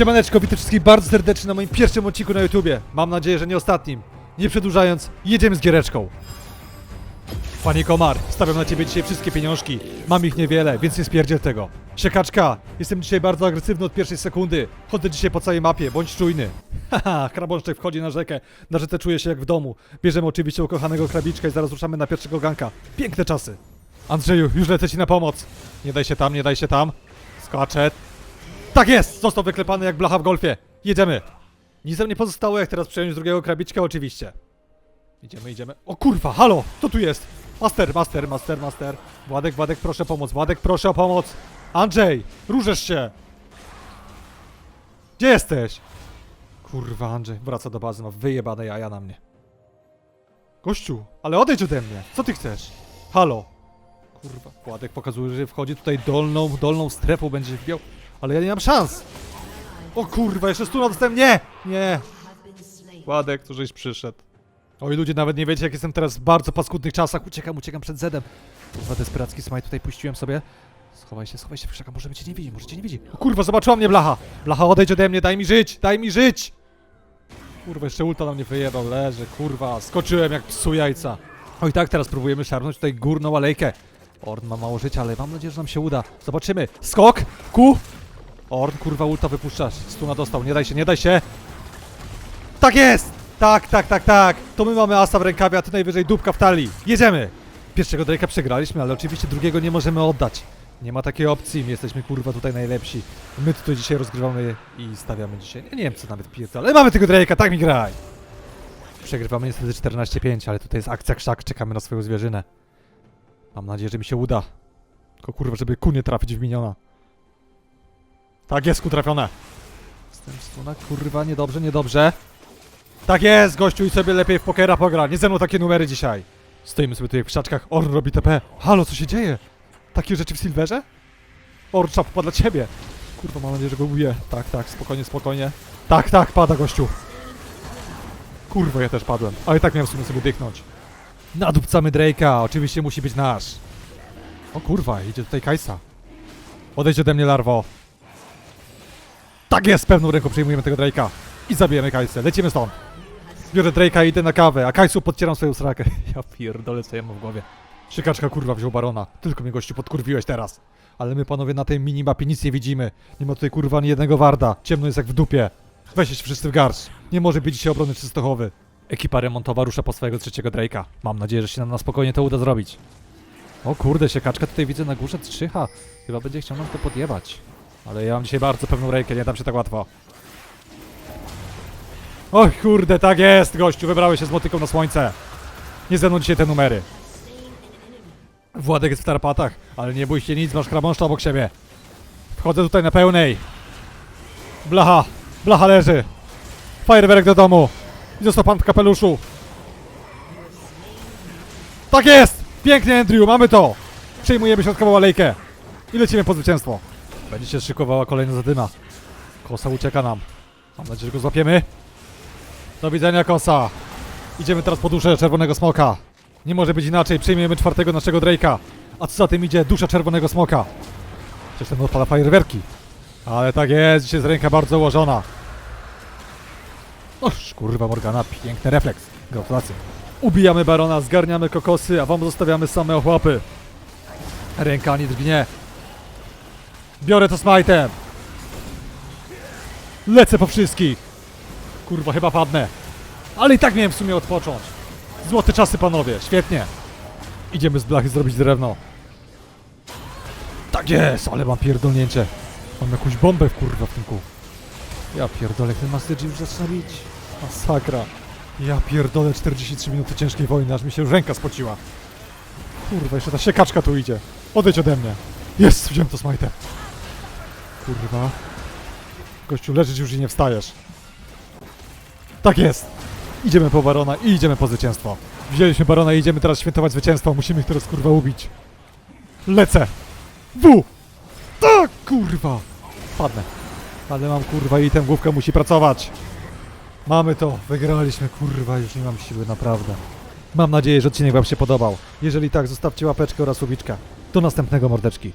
Siemaneczko, witam wszystkich bardzo serdecznie na moim pierwszym odcinku na YouTubie. Mam nadzieję, że nie ostatnim. Nie przedłużając, jedziemy z giereczką. Panie Komar, stawiam na ciebie dzisiaj wszystkie pieniążki. Mam ich niewiele, więc nie spierdziel tego. Siekaczka, jestem dzisiaj bardzo agresywny od pierwszej sekundy. Chodzę dzisiaj po całej mapie, bądź czujny. Haha, krabączek wchodzi na rzekę. Na rzece czuję się jak w domu. Bierzemy oczywiście ukochanego krabiczka i zaraz ruszamy na pierwszego ganka. Piękne czasy. Andrzeju, już lecę ci na pomoc. Nie daj się tam, nie daj się tam. Skaczę. Tak jest! Został wyklepany jak blacha w golfie. Jedziemy. Nic nam nie pozostało, jak teraz przejąć drugiego krabiczka, oczywiście. Idziemy, idziemy. O kurwa, halo! Kto tu jest? Master, master, master, master. Władek, Władek, proszę pomoc. Władek, proszę o pomoc. Andrzej, różesz się. Gdzie jesteś? Kurwa, Andrzej, wraca do bazy, ma wyjebane jaja na mnie. Gościu, ale odejdź ode mnie. Co ty chcesz? Halo. Kurwa, Władek pokazuje, że wchodzi tutaj dolną, dolną strefą, będzie wbiał. Ale ja nie mam szans. O kurwa, jeszcze stuna dostałem. Nie! Nie. Władek, żeś przyszedł. Oj, ludzie, nawet nie wiecie, jak jestem teraz w bardzo paskudnych czasach. Uciekam, uciekam przed Zedem. Kurwa, desperacki smaj tutaj puściłem sobie. Schowaj się, schowaj się w krzaka, może mnie cię nie widzi, może cię nie widzi. O kurwa, zobaczyła mnie blacha. Blacha, odejdź ode mnie, daj mi żyć, daj mi żyć. Kurwa, jeszcze ulta na mnie wyjebał, leży, kurwa, skoczyłem jak psu jajca. Oj tak, teraz próbujemy szarpnąć tutaj górną alejkę. Orn ma mało życia, ale mam nadzieję, że nam się uda. Zobaczymy. Skok! Ku! Orn, kurwa, ulta wypuszczasz. Stuna dostał, nie daj się, nie daj się! Tak jest! Tak, tak, tak, tak! To my mamy asa w rękawie, a ty najwyżej dupka w talii. Jedziemy! Pierwszego Drake'a przegraliśmy, ale oczywiście drugiego nie możemy oddać. Nie ma takiej opcji, my jesteśmy kurwa tutaj najlepsi. My tutaj dzisiaj rozgrywamy i stawiamy dzisiaj. Ja nie wiem co nawet pierdolę, ale mamy tego Drake'a, tak mi graj! Przegrywamy niestety 14-5, ale tutaj jest akcja krzak, czekamy na swoją zwierzynę. Mam nadzieję, że mi się uda. Tylko kurwa, żeby ku nie trafić w miniona. Tak jest, ku trafione. Jestem stuna, kurwa, niedobrze, niedobrze. Tak jest, gościu, i sobie lepiej w pokera pogra. Nie ze mną takie numery dzisiaj. Stoimy sobie tutaj w krzaczkach, Orn robi TP. Halo, co się dzieje? Takie rzeczy w Silverze? Orn, czapka dla ciebie. Kurwa, mam nadzieję, że go ubije. Tak, tak, spokojnie, spokojnie. Tak, tak, pada gościu. Kurwa, ja też padłem. Ale i tak miałem w sumie sobie dychnąć. Nadupcamy Drake'a, oczywiście musi być nasz. O kurwa, idzie tutaj Kajsa. Odejdź ode mnie, larwo. Tak jest, pewną ręką przejmujemy tego Drake'a. I zabijemy Kajsę, lecimy stąd. Biorę Drake'a i idę na kawę, a Kajsu podcieram swoją srakę. Ja pierdolę, co ja mam w głowie. Szykaczka kurwa wziął barona. Tylko mnie gościu podkurwiłeś teraz. Ale my panowie na tej minimapie nic nie widzimy. Nie ma tutaj kurwa ani jednego warda. Ciemno jest jak w dupie. Weźcie się wszyscy w garść. Nie może być dzisiaj obrony czystochowy. Ekipa remontowa rusza po swojego trzeciego Drake'a. Mam nadzieję, że się nam na spokojnie to uda zrobić. O kurde, siekaczka tutaj widzę na górze trzycha. Chyba będzie chciał nam to podjebać. Ale ja mam dzisiaj bardzo pewną rękę, nie dam się tak łatwo. Och kurde, tak jest, gościu, wybrałeś się z motyką na słońce. Nie ze mną dzisiaj te numery. Władek jest w tarapatach, ale nie bój się nic, masz krabąszcza obok siebie. Wchodzę tutaj na pełnej. Blacha, blacha leży. Fajerwerek do domu. I został pan w kapeluszu. Tak jest! Pięknie, Andrew, mamy to! Przejmujemy środkową alejkę. I lecimy po zwycięstwo. Będzie się szykowała kolejna zadyma. Kosa ucieka nam. Mam nadzieję, że go złapiemy. Do widzenia, Kosa. Idziemy teraz po duszę Czerwonego Smoka. Nie może być inaczej, przyjmiemy czwartego naszego Drake'a. A co za tym idzie? Dusza Czerwonego Smoka. Przecież ten odpala fajerwerki. Ale tak jest, dzisiaj jest ręka bardzo ułożona. Oż, kurwa Morgana, piękny refleks. Gratulacje. Ubijamy Barona, zgarniamy kokosy, a wam zostawiamy same ochłapy. Ręka nie drgnie. Biorę to smajtem. Lecę po wszystkich. Kurwa, chyba padnę. Ale i tak miałem w sumie odpocząć. Złote czasy, panowie, świetnie. Idziemy z blachy zrobić drewno. Tak jest, ale mam pierdolnięcie. Mam jakąś bombę w kurwa w tym kół. Ja pierdolę, ten Master już zaczyna bić. Masakra. Ja pierdolę 43 minuty ciężkiej wojny, aż mi się ręka spociła. Kurwa, jeszcze ta siekaczka tu idzie. Odejdź ode mnie. Jest, wziąłem to smajtem. Kurwa. Gościu, leżysz już i nie wstajesz. Tak jest. Idziemy po Barona i idziemy po zwycięstwo. Wzięliśmy Barona i idziemy teraz świętować zwycięstwo. Musimy ich teraz kurwa ubić. Lecę. W! Tak, kurwa. Padnę. Ale mam kurwa i ten główka musi pracować. Mamy to. Wygraliśmy, kurwa, już nie mam siły, naprawdę. Mam nadzieję, że odcinek wam się podobał. Jeżeli tak, zostawcie łapeczkę oraz słowiczka. Do następnego mordeczki.